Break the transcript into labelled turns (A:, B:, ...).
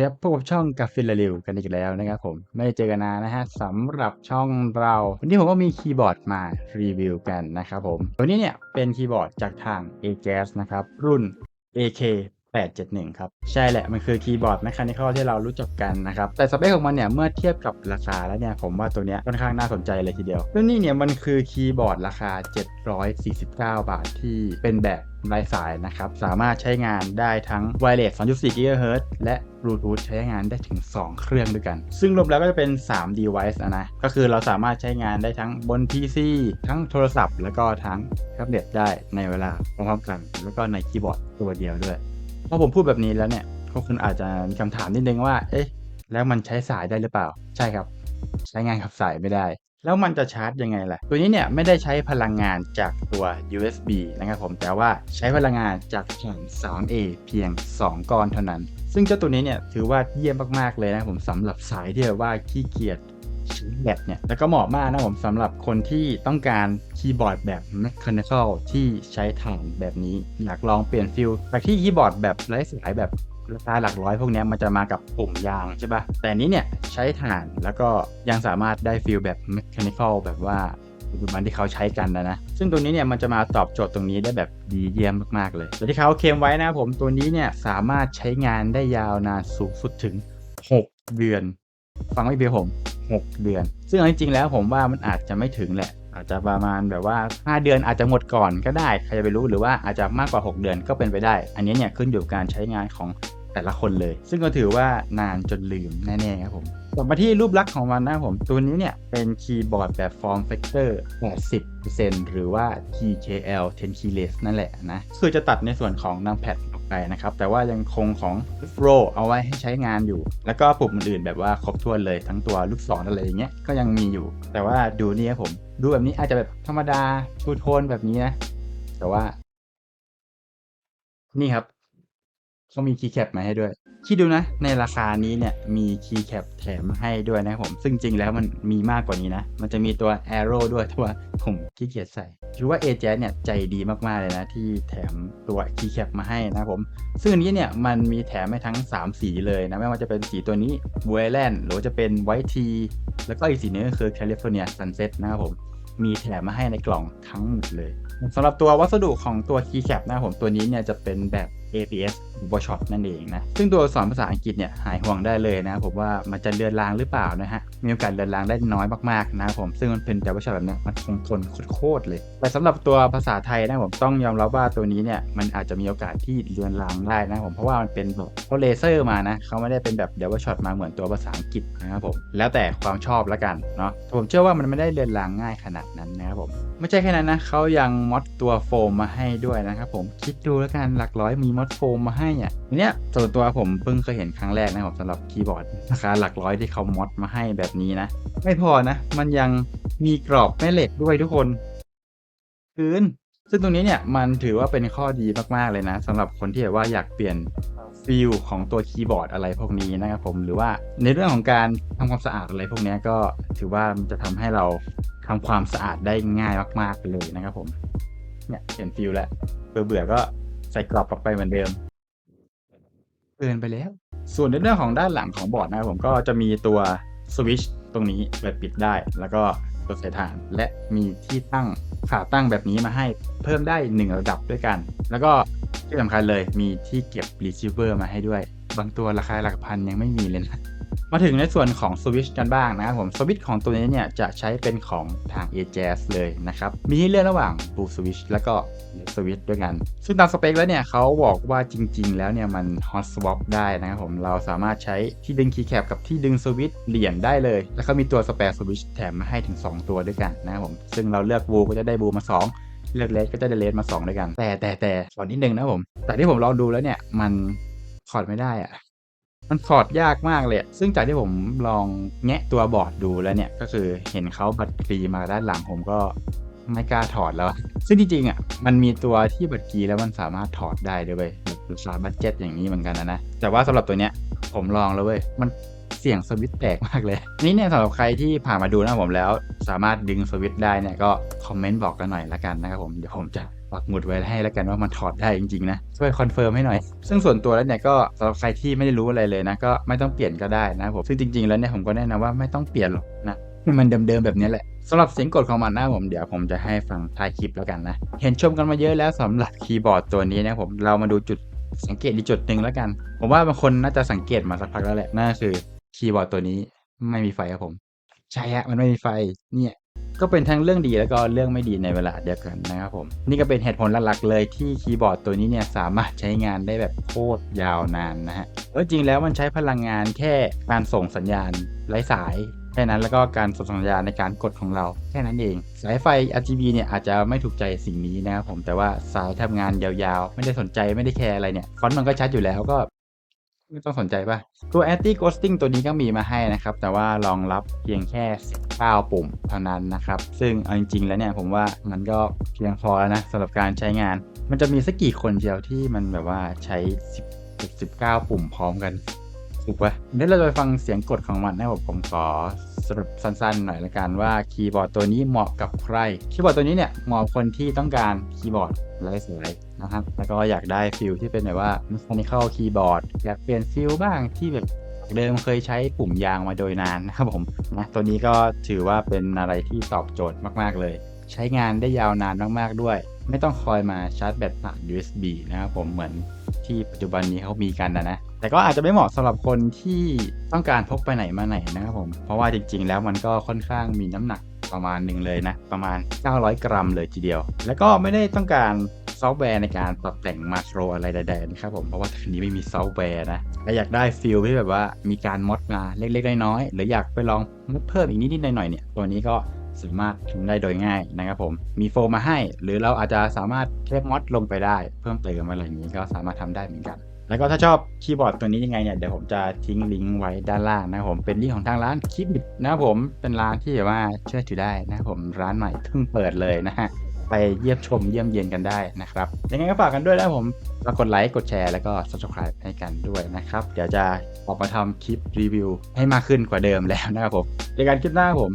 A: ดีครับพบกับช่องกาฟิลลิวกันอีกแล้วนะครับผมไม่ได้เจอกันนานนะฮะสำหรับช่องเรา วันนี้ผมก็มีคีย์บอร์ดมารีวิวกันนะครับผม ตัวนี้เนี่ยเป็นคีย์บอร์ดจากทาง a g a s นะครับรุ่น AK 871 ครับ ใช่แหละ มันคือคีย์บอร์ดแมคานิคอลที่เรารู้จักกันนะครับ แต่สเปคของมันเนี่ย เมื่อเทียบกับราคาแล้วเนี่ย ผมว่าตัวเนี้ยค่อนข้างน่าสนใจเลยทีเดียวแล้วนี่เนี่ยมันคือคีย์บอร์ดราคา 749 บาทที่เป็นแบบไร้สายนะครับ สามารถใช้งานได้ทั้ง Wireless 2.4 GHz และ Bluetooth ใช้งานได้ถึง 2 เครื่องด้วยกัน ซึ่งรวมแล้วก็จะเป็น 3 device นะนะ ก็คือเราสามารถใช้งานได้ทั้งบน PC ทั้งโทรศัพท์ แล้วก็ทั้งแท็บเล็ตได้ในเวลาพร้อมๆกัน แล้วก็ในคีย์บอร์ดตัวเดียวด้วย พอผมพูดแบบนี้แล้วเนี่ยพวกคุณอาจจะมีคำถามนิดนึงว่า เอ๊ะ แล้วมันใช้สายได้หรือเปล่า ใช่ครับ ใช้งานกับสายไม่ได้ แล้วมันจะชาร์จยังไงล่ะ ตัวนี้เนี่ยไม่ได้ใช้พลังงานจากตัว USB นะครับผม แต่ว่าใช้พลังงานจากแผ่น 3A เพียง 2 ก้อนเท่านั้น ซึ่งเจ้าตัวนี้เนี่ยถือว่าเยี่ยมมากๆเลยนะผมสำหรับสายที่แบบว่าขี้เกียจ แบตเนี่ยแล้วก็เหมาะมากนะผมสำหรับคนที่ต้องการคีย์บอร์ดแบบ mechanical ที่ใช้ถ่านแบบนี้ อยากลองเปลี่ยนฟิลจากที่คีย์บอร์ดแบบไร้สายแบบราคาหลักร้อยพวกนี้มันจะมากับปุ่มยางใช่ปะ่ะ แต่นี้เนี่ยใช้ถ่านแล้วก็ยังสามารถได้ฟิลแบบ mechanical แบบว่าปัจจุบันที่เขาใช้กันนะนะ ซึ่งตัวนี้เนี่ยมันจะมาตอบโจทย์ตรงนี้ได้แบบดีเยี่ยมมากๆเลยแต่ที่เขาเคลมไว้นะผมตัวนี้เนี่ยสามารถใช้งานได้ยาวนานสูงสุดถึง 6 เดือน ฟังไม่เพียผม 6 เดือน ซึ่งจริงๆแล้วผมว่ามันอาจจะไม่ถึงแหละ อาจจะประมาณแบบว่า 5 เดือนอาจจะหมดก่อนก็ได้ใครจะไปรู้หรือว่าอาจจะมากกว่า 6 เดือนก็เป็นไปได้ อันนี้เนี่ยขึ้นอยู่กับการใช้งานของแต่ละคนเลย ซึ่งก็ถือว่านานจนลืมแน่ๆครับผมกลับมาที่รูปลักษณ์ของมันนะผม ตัวนี้เนี่ยเป็นคีย์บอร์ดแบบ form factor 80%หรือว่า TKL 10 keyless นั่นแหละนะ คือจะตัดในส่วนของนำแพดออก ไปนะครับ แต่ว่ายังคงของ Pro เอาไว้ให้ใช้งานอยู่ แล้วก็ปุ่มอื่นๆแบบว่าครบถ้วนเลยทั้งตัวลูกศรอะไรอย่างเงี้ยก็ยังมีอยู่ แต่ว่าดูนี่ครับผมดูแบบนี้อาจจะแบบธรรมดาทูโทนแบบนี้นะแต่ว่า นี่ครับเขามีคีย์แคปมาให้ด้วยคิดดูนะ ในราคานี้เนี่ยมีคีย์แคปแถมให้ด้วยนะครับผม ซึ่งจริงแล้วมันมีมากกว่านี้นะ มันจะมีตัว Arrow ด้วยแต่ว่าผมขี้เกียจใส่ ถือว่า a j เนี่ยใจดีมาก ๆ เลยนะ ที่แถมตัวคีย์แคปมาให้นะครับผม ซึ่งอันนี้เนี่ยมันมีแถมให้ทั้ง 3 สีเลยนะ ไม่ว่าจะเป็นสีตัวนี้ w a y l a n หรือจะเป็น White Tea แล้วก็อีกสีหนึงก็คือ California Sunset นะครับผม มีแถมมาให้ในกล่องทั้งหมดเลยสำหรับตัววัสดุของตัว keycap นะครับผมตัวนี้เนี่ยจะเป็นแบบ APS หรือ shot นั่นเองนะ ซึ่งตัวสอักษรภาษาอังกฤษเนี่ยหายห่วงได้เลยนะผมว่ามันจะเลือนลางหรือเปล่านะฮะ มีโอกาสเลือนลางได้น้อยมากๆนะผม ซึ่งมันเป็นแต่ว่าช็อตแบบเนี้ยมันคงทนโคตรเลย แต่สำหรับตัวภาษาไทยนะผมต้องยอมรับว่าตัวนี้เนี่ยมันอาจจะมีโอกาสที่เลือนลางได้นะผมเพราะว่ามันเป็นแบบเขาเลเซอร์มานะเขาไม่ได้เป็นแบบเดวช็อตมาเหมือนตัวภาษาอังกฤษนะครับผมแล้วแต่ความชอบละกันเนาะผมเชื่อว่ามันไม่ได้เลือนลางง่ายขนาดนั้นนะครับผมไม่ใช่แค่นั้นนะเขายังมอดตัวโฟมมาให้ด้วยนะครับผมคิดดูแล้วกันหลักร้อยมีมอดโฟมมาให้อะเนี้ยส่วนตัวผมเพิ่งเคยเห็นครั้งแรกนะครับสำหรับคีย์บอร์ดราคาหลักร้อยที่เขามอดมาให้แบบนี้นะ ไม่พอนะ มันยังมีกรอบแม่เหล็กด้วยทุกคนคืนซึ่งตรงนี้เนี่ยมันถือว่าเป็นข้อดีมากๆเลยนะสำหรับคนที่แบบว่าอยากเปลี่ยนฟิลของตัวคีย์บอร์ดอะไรพวกนี้นะครับผมหรือว่าในเรื่องของการทำความสะอาดอะไรพวกนี้ก็ถือว่ามันจะทำให้เราทำความสะอาดได้ง่ายมากๆเลยนะครับผมเนี่ยเห็นฟิลแล้วเบื่อเบื่อก็ ใส่กรอบกลับไปเหมือนเดิม เกินไปแล้ว ส่วนในเรื่องของด้านหลังของบอร์ดนะครับผมก็จะมีตัวสวิตชตรงนี้เปิดปิดได้ แล้วก็ตัวสายถ่านและมีที่ตั้งขาตั้งแบบนี้มาให้เพิ่มได้ 1 ระดับด้วยกัน แล้วก็ที่สำคัญเลยมีที่เก็บรีเวอร์มาให้ด้วย บางตัวราคาหลักพันยังไม่มีเลยนะ มาถึงในส่วนของสวิตชกันบ้างนะครับผมสวิตชของตัวนี้เนี่ยจะใช้เป็นของทาง a j a z เลยนะครับ มีให้เลือกระหว่าง Blue Switch แล้วก็ Red Switch ด้วยกัน ซึ่งตามสเปคแล้วเนี่ยเขาบอกว่าจริง ๆ แล้วเนี่ยมัน Hot Swap ได้นะครับผมเราสามารถใช้ที่ดึง Keycap กับที่ดึงสวิตช์เหรียญได้เลย แล้วเขามีตัว Spare Switch แถมมาให้ถึง 2 ตัวด้วยกันนะครับผมซึ่งเราเลือก Blue ก็จะได้ Blue มา 2เลือกเลสก็จะได้เลสมา 2 ด้วยกัน แต่แต่แต่ขอนิดนึงนะผม แต่ที่ผมลองดูแล้วเนี่ย มันถอดไม่ได้อะ มันถอดยากมากเลย ซึ่งจากที่ผมลองแงะตัวบอร์ดดูแล้วเนี่ย ก็คือเห็นเขาบัตรฟรีมาด้านหลังผมก็ไม่กล้าถอดแล้ว ซึ่งจริงๆอะ มันมีตัวที่บัตรฟรีแล้วมันสามารถถอดได้ด้วยเว้ยแบบราคาบัตเจ็ตอย่างนี้เหมือนกันนะนะ แต่ว่าสำหรับตัวเนี้ยผมลองแล้วเว้ย มันเสียงสวิตช์แตกมากเลย นี่เนี่ยสำหรับใครที่ผ่านมาดูนะผมแล้ว สามารถดึงสวิตช์ได้เนี่ยก็คอมเมนต์บอกกันหน่อยละกันนะครับผม เดี๋ยวผมจะ ปักหมุดไว้ให้แล้วกันว่ามันถอดได้จริงๆนะช่วยคอนเฟิร์มให้หน่อย ซึ่งส่วนตัวแล้วเนี่ยก็สำหรับใครที่ไม่ได้รู้อะไรเลยนะก็ไม่ต้องเปลี่ยนก็ได้นะผมซึ่งจริง ๆแล้วเนี่ยผมก็แนะนำว่าไม่ต้องเปลี่ยนหรอกนะให้มันเดิมๆแบบนี้แหละสำหรับเสียงกดของมันนะผมเดี๋ยวผมจะให้ฟังท้ายคลิปแล้วกันนะ เห็นชมกันมาเยอะแล้วสำหรับคีย์บอร์ดตัวนี้นะผมเรามาดูจุดสังเกตอีกจุดหนึ่งแล้วกัน ผมว่าบางคนน่าจะสังเกตมาสักพักแล้วแหละนั่นคือคีย์บอร์ดตัวนี้ไม่มีไฟครับผม ใช่ฮะมันไม่มีไฟเนี่ย ก็เป็นทั้งเรื่องดีแล้วก็เรื่องไม่ดีในเวลาเดียวกันนะครับผม นี่ก็เป็นเหตุผลหลักๆเลยที่คีย์บอร์ดตัวนี้เนี่ยสามารถใช้งานได้แบบโคตรยาวนานนะฮะเออจริงแล้วมันใช้พลังงานแค่การส่งสัญญาณไร้สายแค่นั้นแล้วก็การส่งสัญญาณในการกดของเราแค่นั้นเอง สายไฟ RGB เนี่ยอาจจะไม่ถูกใจสิ่งนี้นะครับผมแต่ว่าสายทำงานยาวๆ ไม่ได้สนใจไม่ได้แคร์อะไรเนี่ยฟอนต์มันก็ชัดอยู่แล้วก็ ไม่ต้องสนใจป่ะ ตัว anti ghosting ตัวนี้ก็มีมาให้นะครับ แต่ว่ารองรับเพียงแค่19ปุ่มเท่านั้นนะครับ ซึ่งเอาจริงๆ แล้วเนี่ยผมว่ามันก็เพียงพอแล้วนะสำหรับการใช้งาน มันจะมีสักกี่คนเดียวที่มันแบบว่าใช้ 10 19 ปุ่มพร้อมกันถูกปะเดี๋ยวเราจะไปฟังเสียงกดของมันนะผมขอ สรุปสั้นๆหน่อยละกันว่าคีย์บอร์ดตัวนี้เหมาะกับใคร คีย์บอร์ดตัวนี้เนี่ยเหมาะคนที่ต้องการคีย์บอร์ดไร้สายนะครับ แล้วก็อยากได้ฟิลที่เป็นแบบว่า mechanical keyboard อยากเปลี่ยนฟิลบ้างที่แบบเดิมเคยใช้ปุ่มยางมาโดยนานนะครับผมนะตัวนี้ก็ถือว่าเป็นอะไรที่ตอบโจทย์มากๆเลย ใช้งานได้ยาวนานมากๆด้วย ไม่ต้องคอยมาชาร์จแบตผ่าน USB นะครับผมเหมือนที่ปัจจุบันนี้เขามีกันนะนะ แต่ก็อาจจะไม่เหมาะสำหรับคนที่ต้องการพกไปไหนมาไหนนะครับผม เพราะว่าจริง ๆ แล้วมันก็ค่อนข้างมีน้ำหนักประมาณหนึ่งเลยนะ ประมาณ 900 กรัมเลยทีเดียว แล้วก็ไม่ได้ต้องการซอฟต์แวร์ในการปรับแต่งมาโครอะไรใดๆนะครับผม เพราะว่าทีนี้ไม่มีซอฟต์แวร์นะถ้าอยากได้ฟิลที่แบบว่ามีการมอดมาเล็กๆน้อยๆหรืออยากไปลองมดเพิ่มอีกนิดๆหน่อยๆเนี่ยตัวนี้ก็สามารถทำได้โดยง่ายนะครับผม มีโฟมมาให้ หรือเราอาจจะสามารถเทปมอดลงไปได้ เพิ่มเติมอะไรอย่างนี้ก็สามารถทำได้เหมือนกัน แล้วก็ถ้าชอบคีย์บอร์ดตัวนี้ยังไงเนี่ยเดี๋ยวผมจะทิ้งลิงก์ไว้ด้านล่างนะครับผมเป็นลิงก์ของทางร้านคลิปนะครับผมเป็นร้านที่แบบว่าเชื่อถือได้นะครับผมร้านใหม่เพิ่งเปิดเลยนะฮะไปเยี่ยมชมเยี่ยมเยียนกันได้นะครับยังไงก็ฝากกันด้วยนะครับผมฝากกดไลค์กดแชร์แล้วก็ subscribe ให้กันด้วยนะครับ เดี๋ยวจะออกมาทำคลิปรีวิวให้มากขึ้นกว่าเดิมแล้วนะครับผมในการคลิปหน้าครับผม